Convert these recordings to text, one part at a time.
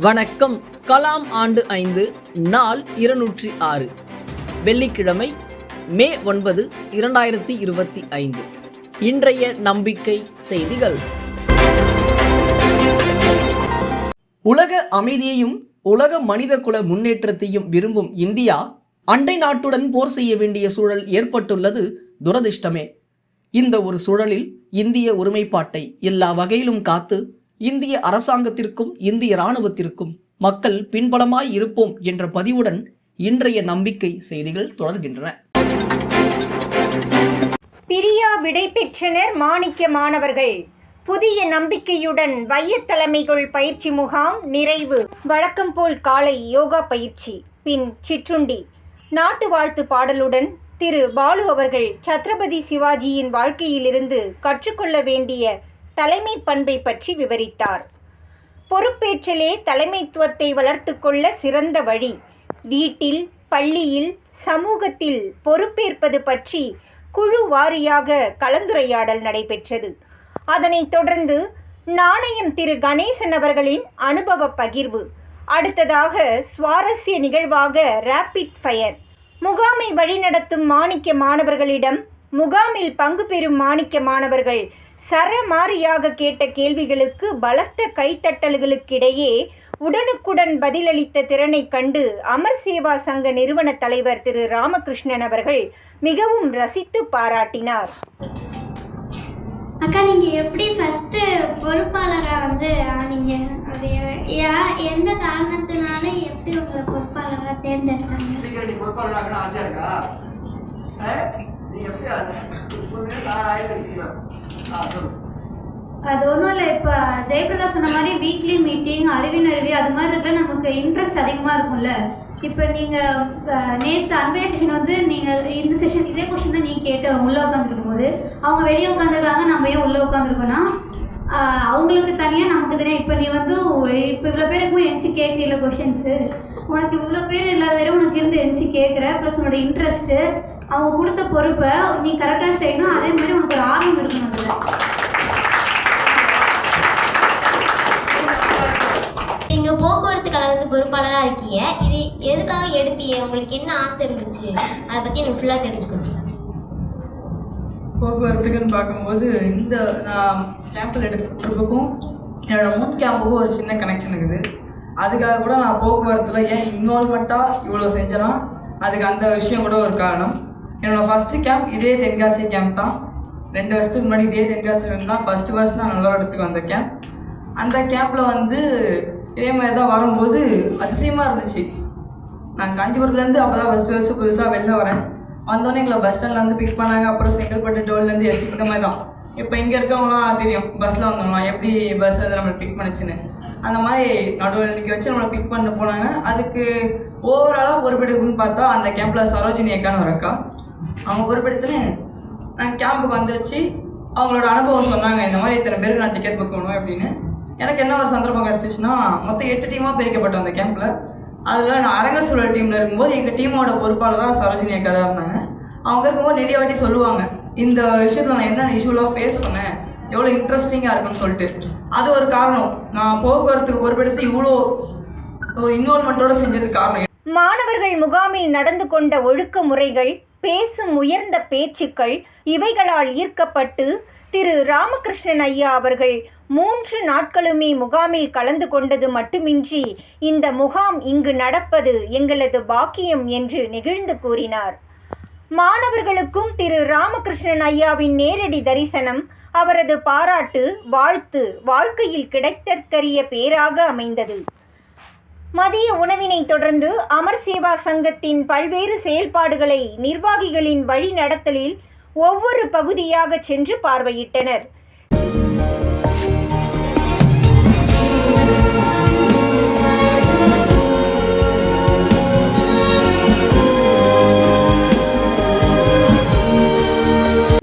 வணக்கம். கலாம் ஆண்டு ஐந்து நாள் இருநூற்றி ஆறு. வெள்ளிக்கிழமை மே ஒன்பது இரண்டாயிரத்தி இருபத்தி ஐந்து. இன்றைய நம்பிக்கை செய்திகள். உலக அமைதியையும் உலக மனிதகுல முன்னேற்றத்தையும் விரும்பும் இந்தியா அண்டை நாட்டுடன் போர் செய்ய வேண்டிய சூழல் ஏற்பட்டுள்ளது துரதிர்ஷ்டமே. இந்த ஒரு சூழலில் இந்திய ஒருமைப்பாட்டை எல்லா வகையிலும் காத்து இந்திய அரசாங்கத்திற்கும் இந்திய இராணுவத்திற்கும் மக்கள் பின்பலமாய் இருப்போம் என்ற பதிவுடன் இன்றைய நம்பிக்கை செய்திகள் தொடர்கின்றன. பிரியா விடை பெற்றனர் மாணிக்க மாணவர்கள். புதிய நம்பிக்கையுடன் வைய தலைமைகள் பயிற்சி முகாம் நிறைவு. வழக்கம் போல் காலை யோகா பயிற்சி பின் சிற்றுண்டி. நாட்டு வாழ்த்து பாடலுடன் திரு பாலு அவர்கள் சத்ரபதி சிவாஜியின் வாழ்க்கையிலிருந்து கற்றுக்கொள்ள வேண்டிய தலைமை பண்பை பற்றி விவரித்தார். பொறுப்பேற்றலே தலைமைத்துவத்தை வளர்த்து கொள்ள சிறந்த வழி. வீட்டில் பள்ளியில் சமூகத்தில் பொறுப்பேற்பது பற்றி குழு வாரியாக கலந்துரையாடல் நடைபெற்றது. அதனைத் தொடர்ந்து நாணயம் திரு. கணேசன் அவர்களின் அனுபவ பகிர்வு. அடுத்ததாக சுவாரஸ்ய நிகழ்வாக ரேபிட் ஃபயர் முகாமை வழிநடத்தும் மாணிக்க மாணவர்களிடம் முகாமில் பங்கு பெறும் மாணிக்க மாணவர்கள் சரமாரியாக கேட்ட கேள்விகளுக்கு பலத்த கைத்தட்டல்களுக்கிடையே உடனுக்குடன் பதிலளித்த திறனை கண்டு அமர் சேவா சங்க நிறுவன தலைவர் திரு ராமகிருஷ்ணன் அவர்கள் மிகவும் ரசித்து பாராட்டினார். அக்கா நீங்கள் எப்படி ஃபஸ்ட்டு பொறுப்பாளராக வந்து ஆனீங்க? அது எ- யா- எந்த காரணத்தினால எப்படி உங்களை பொறுப்பாளராக தேர்ந்தெடுத்தாங்க? சீக்கிரம் நீ ஆசையா இருக்கா? நீ எப்படி நான் அது ஒன்றும் இல்லை இப்போ ஜெயபிரதா சொன்ன மாதிரி வீக்லி மீட்டிங் அறிவின் அறிவி அது மாதிரி இருக்க நமக்கு இன்ட்ரெஸ்ட் அதிகமாக இருக்கும்ல. இப்போ நீங்கள் நேற்று அன்பைய செஷன் வந்து நீங்கள் இந்த செஷன் இதே கொஸ்டின் தான் நீங்கள் கேட்டு உள்ளே உட்காந்துருக்கும் போது அவங்க வெளியே உட்காந்துருக்காங்க நம்ம ஏன் உள்ளே உட்காந்துருக்கோன்னா அவங்களுக்கு தனியாக நமக்கு தனியாக இப்போ நீ வந்து இப்போ இவ்வளோ பேருக்கும் இருக்கும்போது எந்திச்சு கொஷின்ஸு உனக்கு இவ்வளோ பேர் இல்லாத உனக்கு இருந்து எந்திச்சு கேட்குற ப்ளஸ் உன்னோட இன்ட்ரெஸ்ட்டு அவங்க கொடுத்த பொறுப்பை நீ கரெக்டாக செய்யணும். அதே மாதிரி உனக்கு ஒரு ஆர்வம் இருக்கணும் அதில். நீங்கள் போக்குவரத்து கழகத்து பொறுப்பாளராக இருக்கீங்க. இது எதுக்காக எடுத்தீங்க? உங்களுக்கு என்ன ஆசை இருந்துச்சு? அதை பற்றி எனக்கு ஃபுல்லாக தெரிஞ்சுக்கணும். போக்குவரத்துக்குன்னு பார்க்கும்போது இந்த நான் கேம்பில் எடுக்கிறதுக்கும் என்னோட முன் கேம்புக்கும் ஒரு சின்ன கனெக்ஷன் இருக்குது. அதுக்காக கூட நான் போக்குவரத்தில் ஏன் இன்வால்மெண்ட்டாக இவ்வளோ செஞ்சேன்னா அதுக்கு அந்த விஷயம் கூட ஒரு காரணம். என்னோடய ஃபஸ்ட்டு கேம்ப் இதே தென்காசி கேம்ப் தான். ரெண்டு வருஷத்துக்கு முன்னாடி இதே தென்காசி தான். ஃபஸ்ட்டு ஃபஸ்ட் நான் நல்ல இடத்துக்கு வந்த கேம்ப் அந்த கேம்பில் வந்து இதே மாதிரி தான் வரும்போது அதிசயமாக இருந்துச்சு. நான் காஞ்சிபுரத்துலேருந்து அப்போ தான் ஃபஸ்ட்டு ஃபஸ்ட்டு புதுசாக வெளில வரேன். வந்தோடனே எங்களை பஸ் ஸ்டாண்ட்லேருந்து பிக் பண்ணாங்க. அப்புறம் செங்கல்பட்டு டோல்லேருந்து எஸ் இந்த மாதிரி தான் இப்போ இங்கே இருக்கவங்களாம் தெரியும். பஸ்ஸில் வந்தவங்களாம் எப்படி பஸ் வந்து நம்மளை பிக் பண்ணுச்சுன்னு. அந்த மாதிரி நடுவில் நிற்க வச்சு நம்மளை பிக் பண்ண போனாங்க. அதுக்கு ஓவராலாக பொறுப்பெடுக்குன்னு பார்த்தா அந்த கேம்பில் சரோஜினி அக்கான்னு ஒரு அக்கா. அவங்க பொறுப்பெடுத்துன்னு நாங்கள் கேம்புக்கு வந்து வச்சு அவங்களோட அனுபவம் சொன்னாங்க இந்த மாதிரி இத்தனை பேருக்கு நான் டிக்கெட் புக் பண்ணுவேன் அப்படின்னு. எனக்கு என்ன ஒரு சந்தர்ப்பம் கிடச்சிச்சுன்னா மொத்தம் எட்டு டீமாக பிரிக்கப்பட்டோம் அந்த கேம்பில் அதில் நான் அரங்க சூழல் டீமில் இருக்கும்போது எங்கள் டீமோட பொறுப்பாளராக சரோஜினி அக்கா தான் இருந்தாங்க. அவங்க இருக்கும்போது நிறைய வாட்டி சொல்லுவாங்க இந்த விஷயத்தில் நான் என்ன இஷ்யூலாம் ஃபேஸ் பண்ணேன் எவ்வளோ இன்ட்ரெஸ்டிங்காக இருக்குன்னு சொல்லிட்டு. அது ஒரு காரணம். நான் போக்குவரத்துக்கு பொறுப்பெடுத்து இவ்வளோ இன்வால்மெண்ட்டோடு செஞ்சதுக்கு காரணம். மாணவர்கள் முகாமில் நடந்து கொண்ட ஒழுக்க முறைகள் பேசும் உயர்ந்த பேச்சுக்கள் இவைகளால் ஈர்க்கப்பட்டு திரு ராமகிருஷ்ணன் ஐயா அவர்கள் மூன்று நாட்களுமே முகாமில் கலந்து கொண்டது மட்டுமின்றி இந்த முகாம் இங்கு நடப்பது எங்களது பாக்கியம் என்று நெகிழ்ந்து கூறினார். மாணவர்களுக்கும் திரு ராமகிருஷ்ணன் ஐயாவின் நேரடி தரிசனம் அவரது பாராட்டு வாழ்த்து வாழ்க்கையில் கிடைத்தற்கரிய பேராக அமைந்தது. மதிய உணவினை தொடர்ந்து அமர் சேவா சங்கத்தின் பல்வேறு செயல்பாடுகளை நிர்வாகிகளின் வழிநடத்தலில் ஒவ்வொரு பகுதியாக சென்று பார்வையிட்டனர்.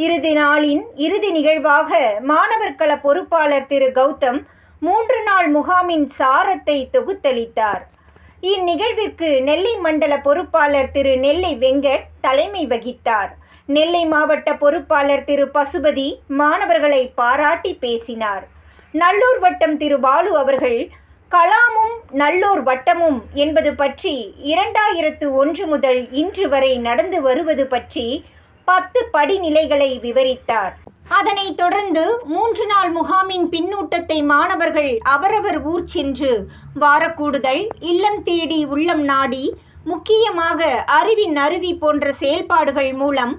இறுதி நாளின் இறுதி நிகழ்வாக மாணவர் கள பொறுப்பாளர் திரு கௌதம் மூன்று நாள் முகாமின் சாரத்தை தொகுத்தளித்தார். இந்நிகழ்விற்கு நெல்லை மண்டல பொறுப்பாளர் திரு நெல்லை வெங்கட் தலைமை வகித்தார். நெல்லை மாவட்ட பொறுப்பாளர் திரு பசுபதி மாணவர்களை பாராட்டி பேசினார். நல்லூர் வட்டம் திரு பாலு அவர்கள் கலாமும் நல்லோர் வட்டமும் என்பது பற்றி இரண்டாயிரத்து ஒன்று முதல் இன்று வரை நடந்து வருவது பற்றி பத்து படிநிலைகளை விவரித்தார். அதனைத் தொடர்ந்து மூன்று நாள் முகாமின் பின்னூட்டத்தை மாணவர்கள் அவரவர் ஊர் சென்று வாரக்கூடுதல் இல்லம் தேடி உள்ளம் நாடி முக்கியமாக அறிவின் அருவி போன்ற செயல்பாடுகள் மூலம்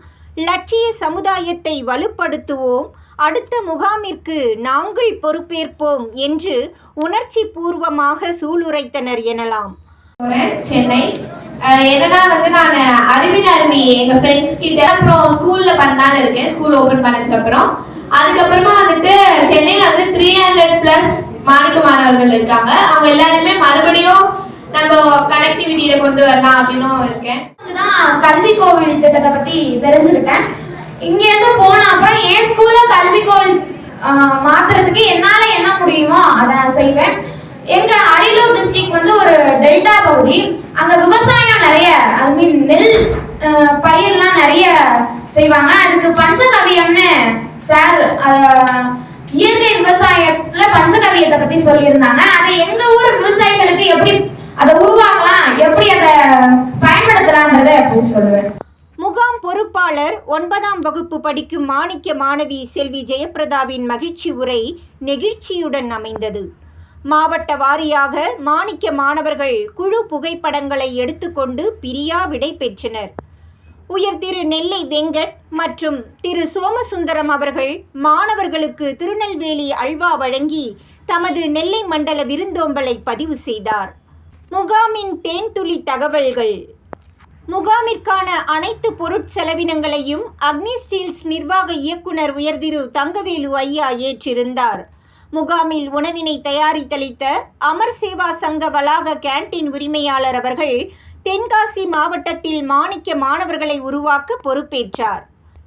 லட்சிய சமுதாயத்தை வலுப்படுத்துவோம் அடுத்த முகாமிற்கு நாங்கள் பொறுப்பேற்போம் என்று உணர்ச்சி பூர்வமாக சூளுரைத்தனர் எனலாம். சென்னை என்னன்னா வந்து நான் அறிவின் அருமை எங்க ஃப்ரெண்ட்ஸ் கிட்ட அப்புறம் ஸ்கூல்ல பண்ணலான்னு இருக்கேன். ஸ்கூல் ஓபன் பண்ணதுக்கு அப்புறம். அதுக்கப்புறமா வந்துட்டு சென்னையில வந்து த்ரீ ஹண்ட்ரட் பிளஸ் மாணிக்க மாணவர்கள் இருக்காங்க. அவங்க எல்லாருமே மறுபடியும் நம்ம கனெக்டிவிட்டியில கொண்டு வரலாம் அப்படின்னும் இருக்கேன். தான் கல்வி கோவில் திட்டத்தை பத்தி தெரிஞ்சுக்கிட்டேன். இங்க இருந்து போன அப்புறம் என் ஸ்கூல்ல கல்வி கோவில் மாத்துறதுக்கு என்னால என்ன முடியுமோ அதை நான் செய்வேன். எங்க அரியலூர் டிஸ்ட்ரிக்ட் வந்து ஒரு டெல்டா பகுதி. அங்க விவசாயம் நிறைய ஐ மீன் நெல் பயிர்லாம் நிறைய செய்வாங்க. அதுக்கு பஞ்சகவியம்னு சார் இயற்கை விவசாயத்துல பஞ்சகவியத்தை பத்தி சொல்லியிருந்தாங்க. அதை எங்க ஊர் விவசாயிகளுக்கு எப்படி அதை உருவாக்கலாம் எப்படி அதை பயன்படுத்தலாம்ன்றத அப்படி சொல்லுவேன். முகாம் பொறுப்பாளர் ஒன்பதாம் வகுப்பு படிக்கும் மாணிக்க மாணவி செல்வி ஜெயப்பிரதாவின் மகிழ்ச்சி உரை நெகிழ்ச்சியுடன் அமைந்தது. மாவட்ட வாரியாக மாணிக்க மாணவர்கள் குழு புகைப்படங்களை எடுத்துக்கொண்டு பிரியா விடை பெற்றனர். உயர் திரு நெல்லை வெங்கட் மற்றும் திரு சோமசுந்தரம் அவர்கள் மாணவர்களுக்கு திருநெல்வேலி அல்வா வழங்கி தமது நெல்லை மண்டல விருந்தோம்பலை பதிவு செய்தார். முகாமின் தேன்துளி தகவல்கள். முகாமிற்கான அனைத்து பொருட்செலவினங்களையும் அக்னி ஸ்டீல்ஸ் நிர்வாக இயக்குனர் உயர்திரு தங்கவேலு ஐயா ஏற்றிருந்தார். முகாமில் உணவினை தயாரித்தளித்த அமர் சேவா சங்க வளாக கேண்டீன் உரிமையாளர் அவர்கள் தென்காசி மாவட்டத்தில் மாணிக்க மாணவர்களை உருவாக்க பொறுப்பேற்றார்.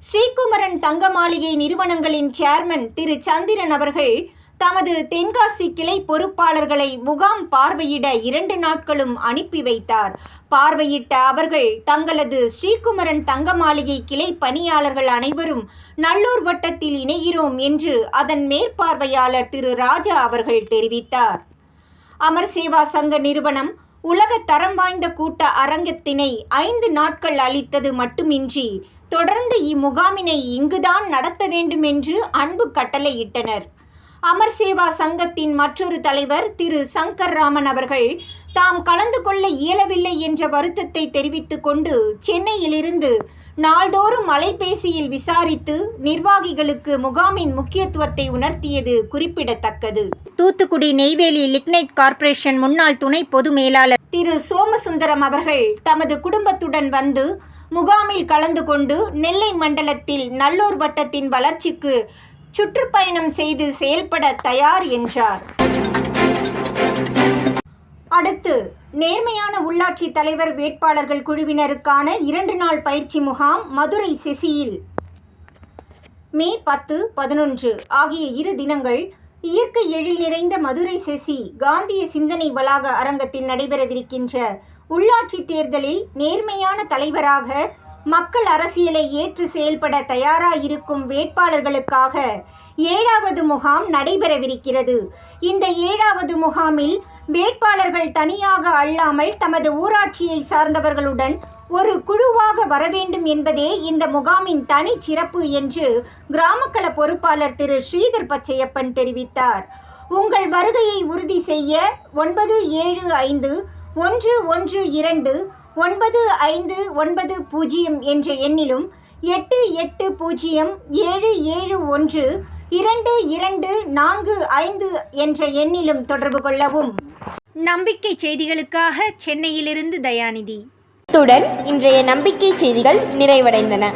ஸ்ரீகுமரன் தங்க மாளிகை நிறுவனங்களின் சேர்மன் திரு சந்திரன் அவர்கள் தமது தென்காசி கிளை பொறுப்பாளர்களை முகாம் பார்வையிட இரண்டு நாட்களும் அனுப்பி வைத்தார். பார்வையிட்ட அவர்கள் தங்களது ஸ்ரீகுமரன் தங்க மாளிகை கிளை பணியாளர்கள் அனைவரும் நல்லூர் வட்டத்தில் இணைகிறோம் என்று அதன் மேற்பார்வையாளர் திரு ராஜா அவர்கள் தெரிவித்தார். அமர் சேவா சங்க நிறுவனம் உலக தரம் வாய்ந்த கூட்ட அரங்கத்தினை ஐந்து நாட்கள் அளித்தது மட்டுமின்றி தொடர்ந்து இம்முகாமினை இங்குதான் நடத்த வேண்டும் என்று அன்பு கட்டளையிட்டனர். அமர் சேவா சங்கத்தின் மற்றொரு தலைவர் திரு சங்கர் ராமன் அவர்கள் தாம் கலந்து கொள்ள இயலவில்லை என்ற வருத்தத்தை தெரிவித்துக் கொண்டு சென்னையிலிருந்து நாள்தோறும் அலைபேசியில் விசாரித்து நிர்வாகிகளுக்கு முகாமின் முக்கியத்துவத்தை உணர்த்தியது குறிப்பிடத்தக்கது. தூத்துக்குடி நெய்வேலி லிக்னைட் கார்ப்பரேஷன் முன்னாள் துணை பொது மேலாளர் திரு சோமசுந்தரம் அவர்கள் தமது குடும்பத்துடன் வந்து முகாமில் கலந்து கொண்டு நெல்லை மண்டலத்தில் நல்லூர் வட்டத்தின் வளர்ச்சிக்கு சுற்றுப்பயணம் செய்து செயல்பட தயார் என்றார். அடுத்து நேர்மையான உள்ளாட்சி தலைவர் வேட்பாளர்கள் குழுவினருக்கான இரண்டு நாள் பயிற்சி முகாம் மதுரை செசியில். மே பத்து பதினொன்று ஆகிய இரு தினங்கள் இயற்கை எழில் நிறைந்த மதுரை செசி காந்திய சிந்தனை வளாக அரங்கத்தில் நடைபெறவிருக்கின்ற உள்ளாட்சி தேர்தலில் நேர்மையான தலைவராக மக்கள் அரசியலை ஏற்று செயல்பட தயாராயிருக்கும் வேட்பாளர்களுக்காக ஏழாவது முகாம் நடைபெறவிருக்கிறது. இந்த ஏழாவது முகாமில் வேட்பாளர்கள் தனியாக அல்லாமல் தமது ஊராட்சியை சார்ந்தவர்களுடன் ஒரு குழுவாக வரவேண்டும் என்பதே இந்த முகாமின் தனி சிறப்பு என்று கிராமக்கள பொறுப்பாளர் திரு ஸ்ரீதர் பச்சையப்பன் தெரிவித்தார். உங்கள் வருகையை உறுதி செய்ய ஒன்பது ஏழு ஐந்து ஒன்று ஒன்று இரண்டு ஒன்பது ஐந்து ஒன்பது பூஜ்ஜியம் என்ற எண்ணிலும் எட்டு எட்டு பூஜ்ஜியம் ஏழு ஏழு ஒன்று இரண்டு இரண்டு நான்கு ஐந்து என்ற எண்ணிலும் தொடர்பு கொள்ளவும். நம்பிக்கை செய்திகளுக்காக சென்னையிலிருந்து தயாநிதி. இத்துடன் இன்றைய நம்பிக்கை செய்திகள் நிறைவடைந்தன.